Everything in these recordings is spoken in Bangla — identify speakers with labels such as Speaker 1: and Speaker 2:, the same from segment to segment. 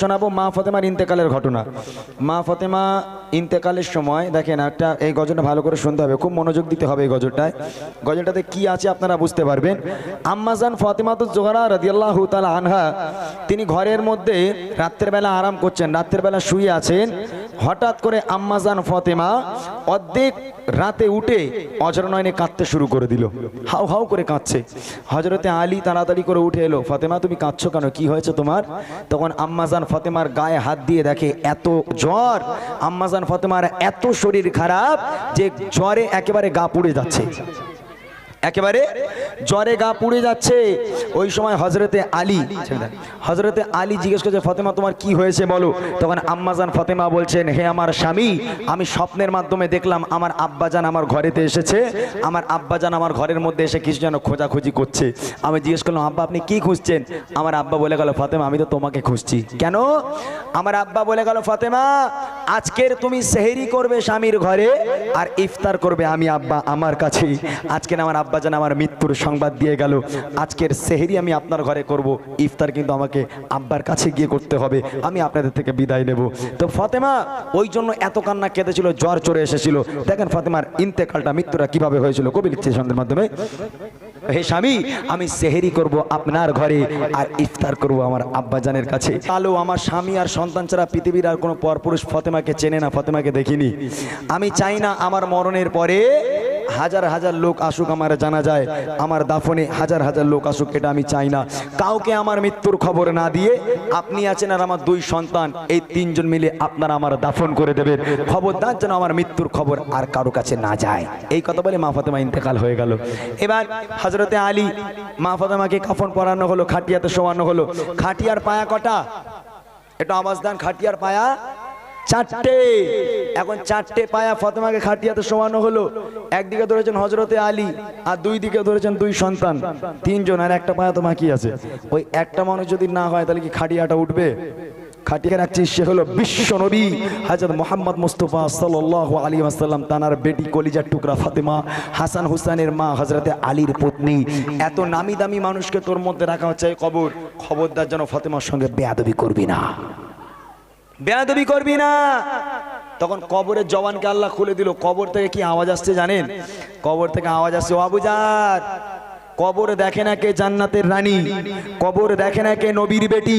Speaker 1: শোনাবো মা ফতেমার ইন্তেকালের ঘটনা। মা ফতেমা ইন্তেকালের সময় দেখেন একটা, এই গজলটা ভালো করে শুনতে হবে, খুব মনোযোগ দিতে হবে এই গজলটায়। গজলটাতে কি আছে আপনারা বুঝতে পারবেন। আম্মাজান ফতেমাত জোহরা রদিয়াল্লাহু তালা আনহা, তিনি ঘরের মধ্যে রাত্রের বেলা আরাম করছেন, রাত্রের বেলা শুয়ে আছেন। হঠাৎ করে আম্মাজান ফতেমা অর্ধেক রাতে উঠে অজরনয়নে কাঁদতে শুরু করে দিল। হাউ হাউ করে কাঁদছে। হজরতে আলী তাড়াতাড়ি করে উঠে এলো, ফতেমা, তুমি কাঁদছো কেন? কি হয়েছে তোমার? তখন আম্মাজান ফতেমার গায়ে হাত দিয়ে দেখে, এত জ্বর? আম্মাজান ফতেমার এত শরীর খারাপ যে জ্বরে একেবারে গা পুড়ে যাচ্ছে। একেবারে জ্বরে গা পুড়ে যাচ্ছে। ওই সময় হজরতে আলী হজরতে আলী জিজ্ঞেস করছে, ফতেমা, তোমার কি হয়েছে বলো? তখন আম্মাজান ফতেমা বলছেন, হে আমার স্বামী, আমি স্বপ্নের মাধ্যমে দেখলাম আমার আব্বাজান আমার ঘরেতে এসেছে। আমার আব্বাজান আমার ঘরের মধ্যে এসে কিছু যেন খোঁজাখুঁজি করছে। আমি জিজ্ঞেস করলাম, আব্বা, আপনি কি খুঁজছেন? আমার আব্বা বলে গেল, ফতেমা, আমি তো তোমাকে খুঁজছি। কেন? আমার আব্বা বলে গেল, ফতেমা, আজকের তুমি সেহেরি করবে স্বামীর ঘরে, আর ইফতার করবে আমি আব্বা আমার কাছে। আজকের আমার আব্বা যেন আমার মৃত্যুর সংবাদ দিয়ে গেল। আজকের সেহেরি আমি আপনার ঘরে করব। ইফতার কিন্তু আমাকে আব্বার কাছে গিয়ে করতে হবে। আমি আপনাদের থেকে বিদায় নেব। তো ফতেমা, ওই জন্য এত কান্না কেঁদেছিল, জ্বর চড়ে এসেছিল। দেখেন ফতেমার ইন্তেকালটা মৃত্যুরা কীভাবে হয়েছিল? কবি লিখছে সন্ধ্যের মাধ্যমে। হে স্বামী, আমি সেহেরি করব আপনার ঘরে আর ইফতার করব আমার আব্বাজানের কাছে। আলো আমার স্বামী আর সন্তান ছাড়া পৃথিবীর আর কোনো পরপুরুষ ফতেমাকে চেনে না, ফতেমাকে দেখিনি। আমি চাই না আমার মরণের পরে হাজার হাজার লোক আসুক আমার জানা যায়, আমার দাফনে হাজার হাজার লোক আসুক, এটা আমি চাই না। কাউকে আমার মৃত্যুর খবর না দিয়ে আপনি আছেন আর আমার দুই সন্তান, এই তিনজন মিলে আপনারা আমার দাফন করে দেবেন। খবরদার যেন আমার মৃত্যুর খবর আর কারও কাছে না যায়। এই কথা বলে মা ফাতেমা ইন্তেকাল হয়ে গেল। এবার হজরতে আলী, মা ফাতেমাকে কাফন পরানো হলো, খাটিয়াতে শোয়ানো হলো। খাটিয়ার পায়া কটা? একটু আওয়াজ দেন, খাটিয়ার পায়া চারটে। এখন চারটে পায়া ফতেমাকে খাটিয়াতে শোয়ানো হলো। একদিকে ধরেছেন হজরতে আলী, আর দুই দিকে ধরেছেন দুই সন্তান। তিনজন, আর একটা পায়া তো বাকি আছে। ওই একটা মানুষ যদি না হয়, তাহলে কি খাটিয়াটা উঠবে? খাটিয়ে রাখছি, সে হলো বিশ্ব নবী হাজরত মোহাম্মদ মুস্তফা সাল্লাহ আলী আসাল্লাম তানার বেটি কলিজার টুকরা ফাতেমা, হাসান হুসানের মা হজরতে আলীর পত্নী। এত নামি দামি মানুষকে তোর মধ্যে রাখা হচ্ছে কবর। খবরদার যেন ফাতেমার সঙ্গে বেয়াদবি করবি না। বেয়াদবি করবি না। তখন কবরের জবানকে আল্লাহ খুলে দিল। কবর থেকে কি আওয়াজ আসছে জানেন? কবর থেকে আওয়াজ আসছে আবুজার কবর দেখে না কে জান্নাতের রানী? কবর দেখে না কে নবীর বেটি?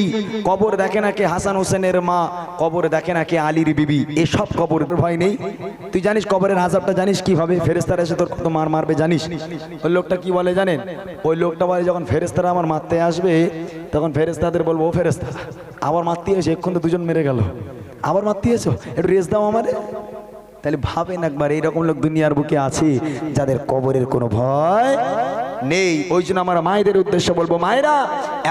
Speaker 1: কবর দেখে না কে হাসান হোসেনের মা? কবর দেখে না কে আলীর বিবি? এসব কবর ভয় নেই? তুই জানিস কবরের হাজাবটা জানিস কীভাবে? ফেরেস্তারা এসে তোর কত মার মারবে জানিস? ওই লোকটা কি বলে জানেন? ওই লোকটা বলে যখন ফেরেস্তারা আমার মারতে আসবে, তখন ফেরেস্তাদের বলব, ও ফেরেস্তা আবার মারতে এসে এক্ষণ তো দুজন মেরে গেল। আবার মারতে এসো? একটু রেস দাও আমারে তাহলে ভাবেন একবার এইরকম লোক দুনিয়ার বুকে আছে যাদের কবরের কোনো ভয় নেই। ওই জন্য আমার মায়েদের উদ্দেশ্য বলব, মায়েরা,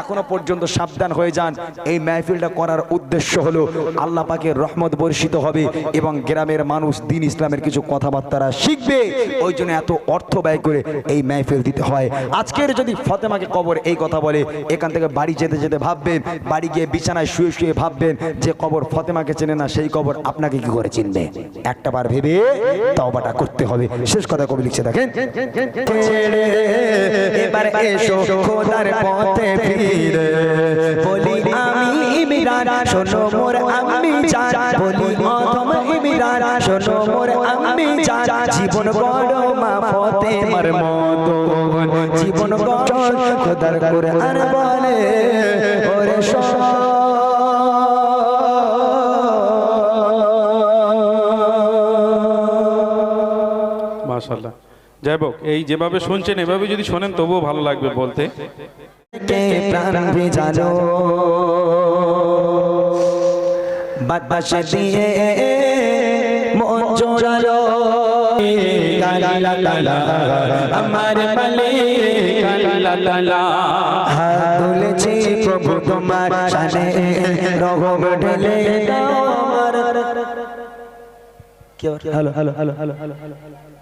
Speaker 1: এখনও পর্যন্ত সাবধান হয়ে যান। এই মাহফিলটা করার উদ্দেশ্য হলো, আল্লাহ পাকের রহমত বর্ষিত হবে এবং গ্রামের মানুষ দিন ইসলামের কিছু কথাবার্তারা শিখবে। ওই জন্য এত অর্থ ব্যয় করে এই মাহফিল দিতে হয়। আজকের যদি ফতেমাকে কবর এই কথা বলে, এখান থেকে বাড়ি যেতে যেতে ভাববেন, বাড়ি গিয়ে বিছানায় শুয়ে শুয়ে ভাববেন যে কবর ফতেমাকে চেনে না, সেই কবর আপনাকে কি করে চিনবে? একটা বার ভেবে তওবাটা করতে হবে। শেষ কথা কবি লিখছে, দেখেন। বলি জীবন জীবন বলে, ওরে
Speaker 2: মাশাল্লাহ যাই হোক এই যেভাবে শুনছেন এভাবে যদি শোনেন তবুও ভালো লাগবে বলতে
Speaker 1: বাতাসে দিয়ে মন জোড়ালো আমার বলে হাত তুলেছি প্রভু তোমার শানে রঘব ঢেলে দাও আমার hello hello hello hello hello hello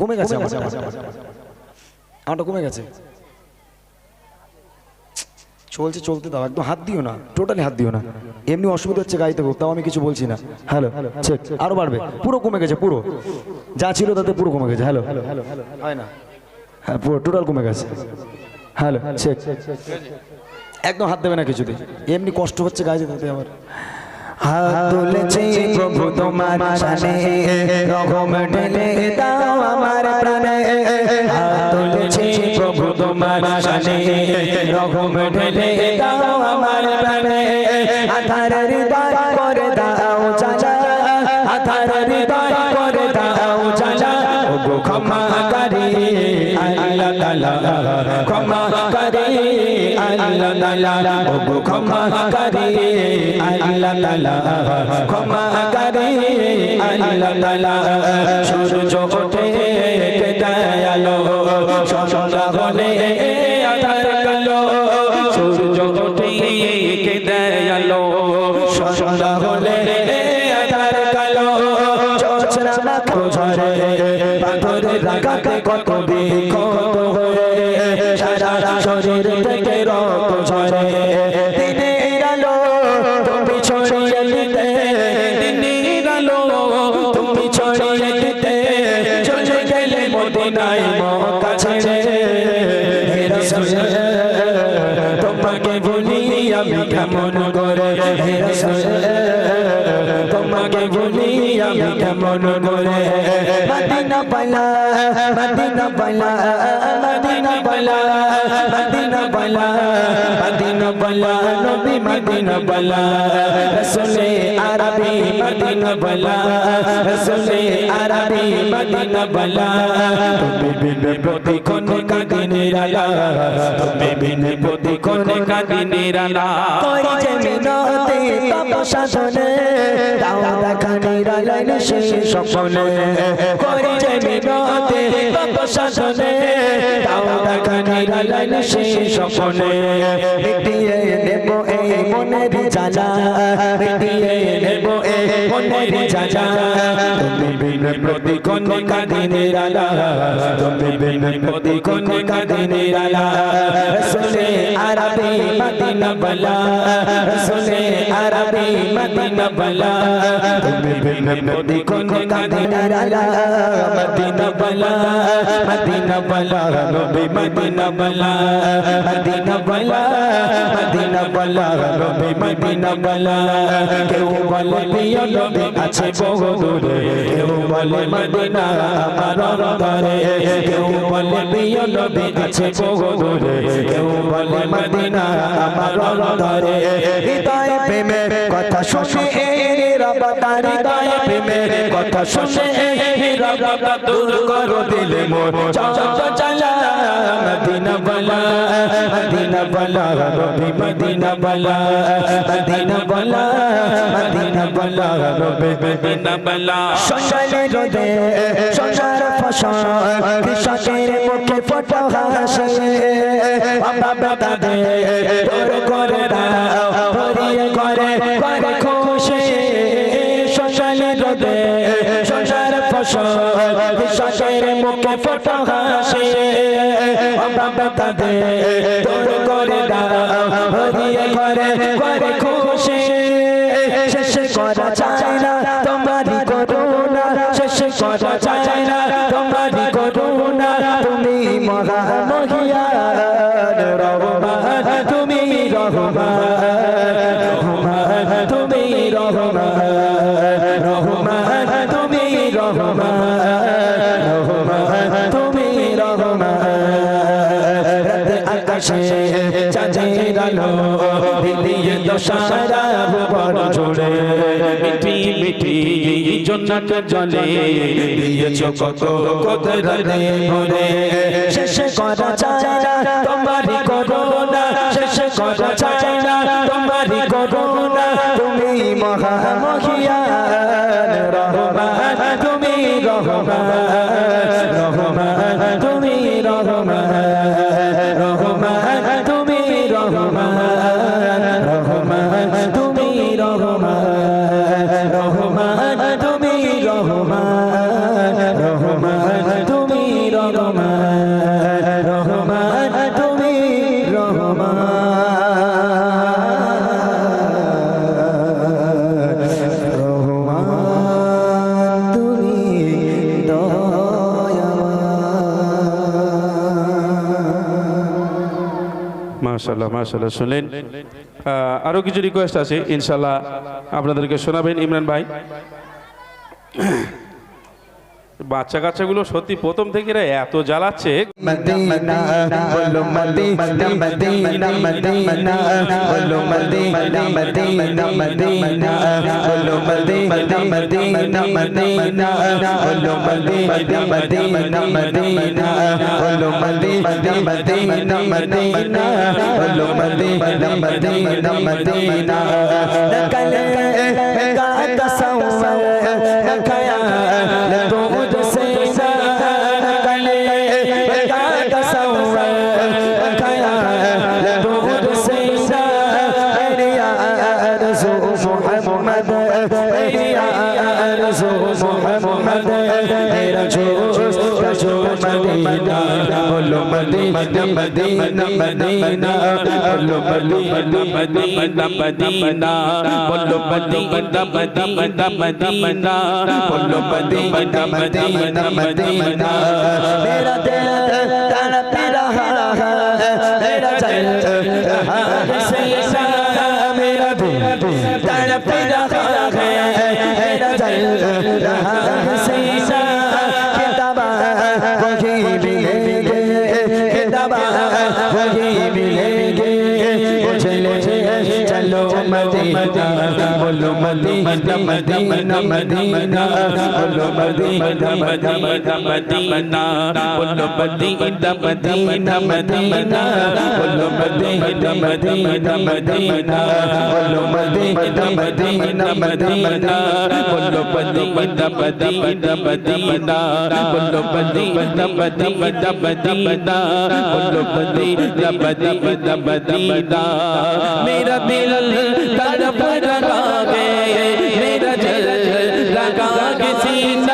Speaker 1: কমে গেছে আমারটা কমে গেছে। চলছে চলতে দাও একদম হাত দিও না টোটালি হাত দিও না। এমনি অসুবিধা হচ্ছে গাড়িতে তাও আমি কিছু বলছি না। হ্যালো চেক আরও বাড়বে পুরো কমে গেছে পুরো। যা ছিল তাতে পুরো কমে গেছে হ্যালো হয় না। হ্যাঁ পুরো টোটাল কমে গেছে। হ্যালো চেক
Speaker 3: একদম হাত দেবে না কিছুতে এমনি কষ্ট হচ্ছে গায়ে যেতে আমার হাত তুলেছে প্রভু তোমার শানে রকম ঢেলে দাও আমার প্রাণে। হাত তুলেছে প্রভু তোমার শানে রকম ঢেলে দাও আমার প্রাণে। আধার হৃদয় ক্ষমা করে, আল্লাহ তাআলা। ক্ষমা করে, আল্লাহ তাআলা। ও গো ক্ষমা করে, আল্লাহ তাআলা। ক্ষমা করে, আল্লাহ তাআলা। সূর্য তোমাকে ভুলি আমি কেমন করে? তোমাকে ভুলি আমি কেমন করে? মদিনা পালা মদিনা পালা। মদিনা পালা নবী মদিনা পালা রসুলে আরবি মদিনা পালা রসুলে আরবি মদিনা পালা তুমি বিনে প্রতিক্ষণ কাদিনের আলা তুমি বিনে প্রতিক্ষণ কাদিনের আলা কই যে মিনতি তপস্যা শোনে দাও দেখানি রাইলাইন সেই স্বপ্নে। কই যে মিনতি তপস্যা শোনে দাও দেখানি রাইলাইন সেই স্বপ্নে। মিটিয়ে নেব এই মনের জ্বালা মিটিয়ে নেব এই মনের জ্বালা তুমি বিনে প্রতিক্ষণ কাদিনের আলা, তুমি বিনে প্রতিক্ষণ কাদিনের আলা। রসুলে আরবি মদিনা বলা রসুলে আরবি মদিনা বলা। তুমি বিনে প্রতিক্ষণ কাদিনের আলা, মদিনা বলা মদিনা বলা, নবী মদিনা বলা। মদিনা বলা মদিনা বলা, নবী মদিনা বলা, কেউ বলে প্রিয় নবী আছে বহু দূরে, কেউ বলে মদিনা আমার অন্তরে কেউ বলে প্রিয় নবী আছে কথা শুনে রবতা হৃদয় প্রেমে কথা শুনে রবতা দূর করো দিলে মোর। চঞ্চ মদিনা বলা মদিনা বলা রবি মদিনা বলা মদিনা বলা মদিনা বলা রবি মদিনা বলা সকালে রোদে সোনার ফসল, কৃষকের মুখে ফটো হাসে বাবা বেটা দে তোর করে কৃষকের মুখে ফটো হাসে। আমরা দে তোর করে দাও, হরিয়ে করে করে খুশি। শেষ করা চায় না। চাঁদের আলো দিলিয়ে দশারা ভুবন জুড়ে মিটি মিটি জন্নাত জলে দিয়েছ কত কত রে ভরে শেষ করা চায় তুমি রহমান রহমান তুমি রহমান রহমান তুমি রহমান। রহমান তুমি
Speaker 2: মাশাল্লাহ মাশাল্লাহ শুনলেন কিছু রিকোয়েস্ট আছে ইনশাল্লাহ আপনাদেরকে শোনাবেন ইমরান ভাই। বাচ্চা কাচ্চাগুলো সত্যি প্রথম থেকে এরা এত জ্বালাচ্ছে
Speaker 1: मेरा जोश का जो मदीना बोलो मदीना मदीना मदीना बोलो मदीना
Speaker 2: मदीना मदीना बोलो मदीना मदीना मदीना बोलो मदीना मदीना मदीना
Speaker 1: मेरा दिल
Speaker 2: মদিনা মদিনা মদিনা বলো মদিনা মদিনা মদিনা বলো মদিনা মদিনা মদিনা বলো মদিনা মদিনা মদিনা বলো মদিনা মদিনা মদিনা বলো মদিনা মদিনা মদিনা বলো মদিনা মদিনা মদিনা বলো মদিনা মদিনা মদিনা
Speaker 4: মেরা দিল Medina.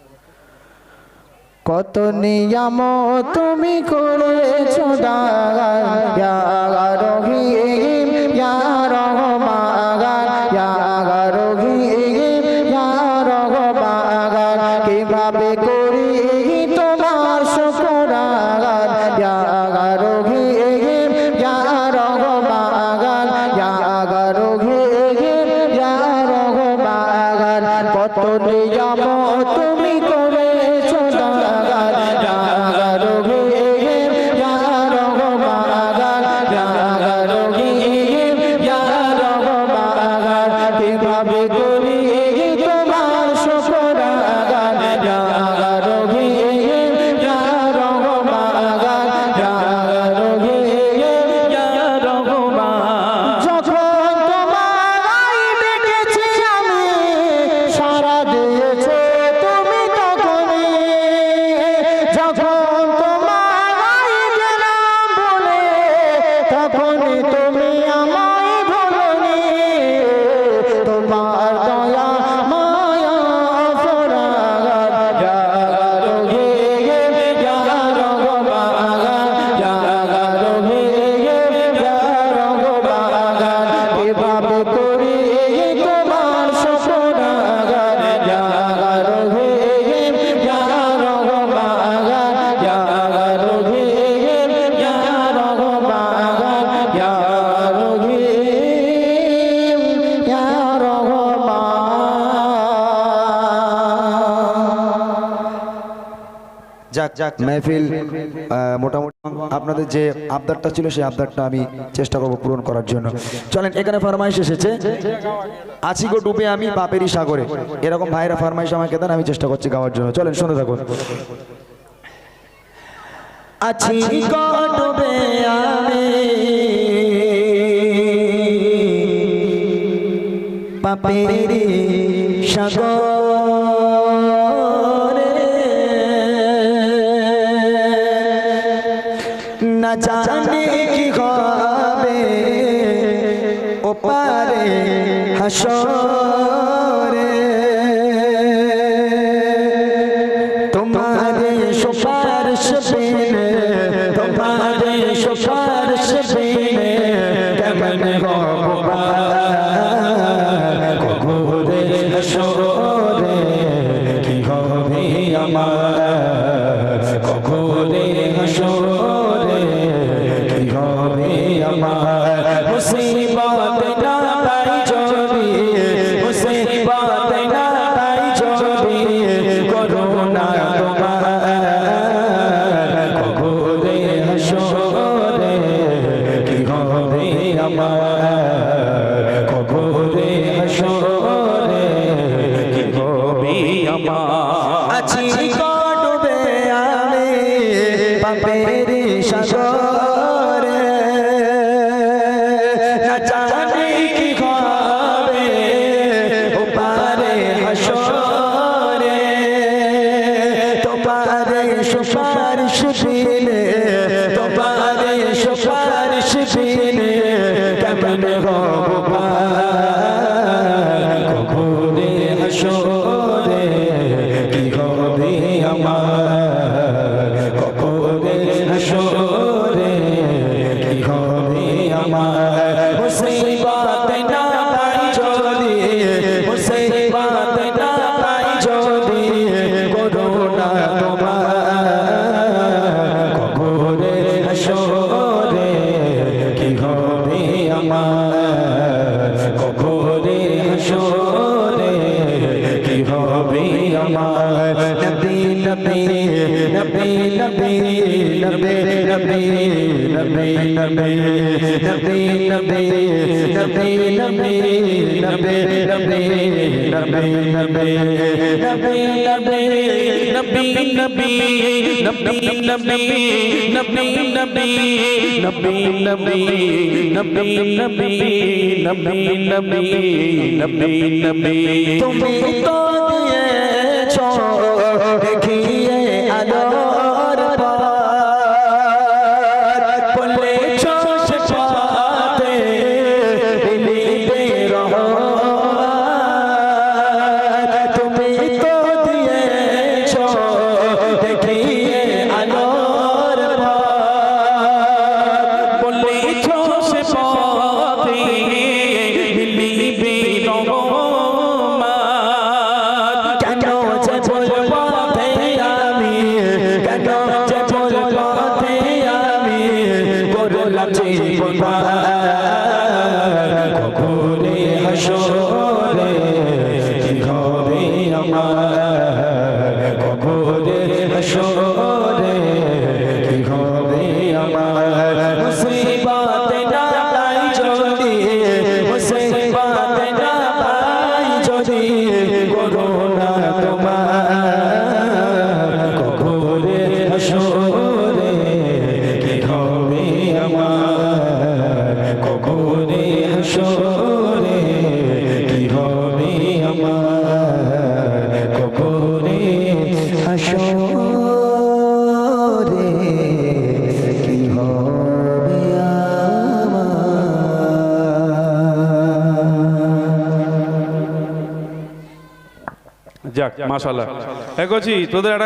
Speaker 4: কত নিয়ম তুমি করেছ রহিম রহমা
Speaker 1: মেহফিল মোটামুটি আপনাদের যে আবদারটা ছিল, সেই আবদারটা আমি চেষ্টা করব পূরণ করার জন্য। চলেন, এখানে ফার্মাইশ এসেছে। আছি গো ডুবে আমি, বাপেরই সাগরে। এরকম ভাইরা ফার্মাইশ আমাকে দেন, আমি চেষ্টা করছি গাওয়ার জন্য। চলেন, শুনে থাকুন।
Speaker 3: আছি ডুবে আমি পাপেরই সাগর। হাসর And. है मुस्लिम नबी नबी नबी नबी नबी नबी नबी नबी नबी नबी नबी नबी नबी नबी नबी नबी नबी नबी तुम तो জানে
Speaker 2: মাশাল্লাহ হ্যাঁ তোদের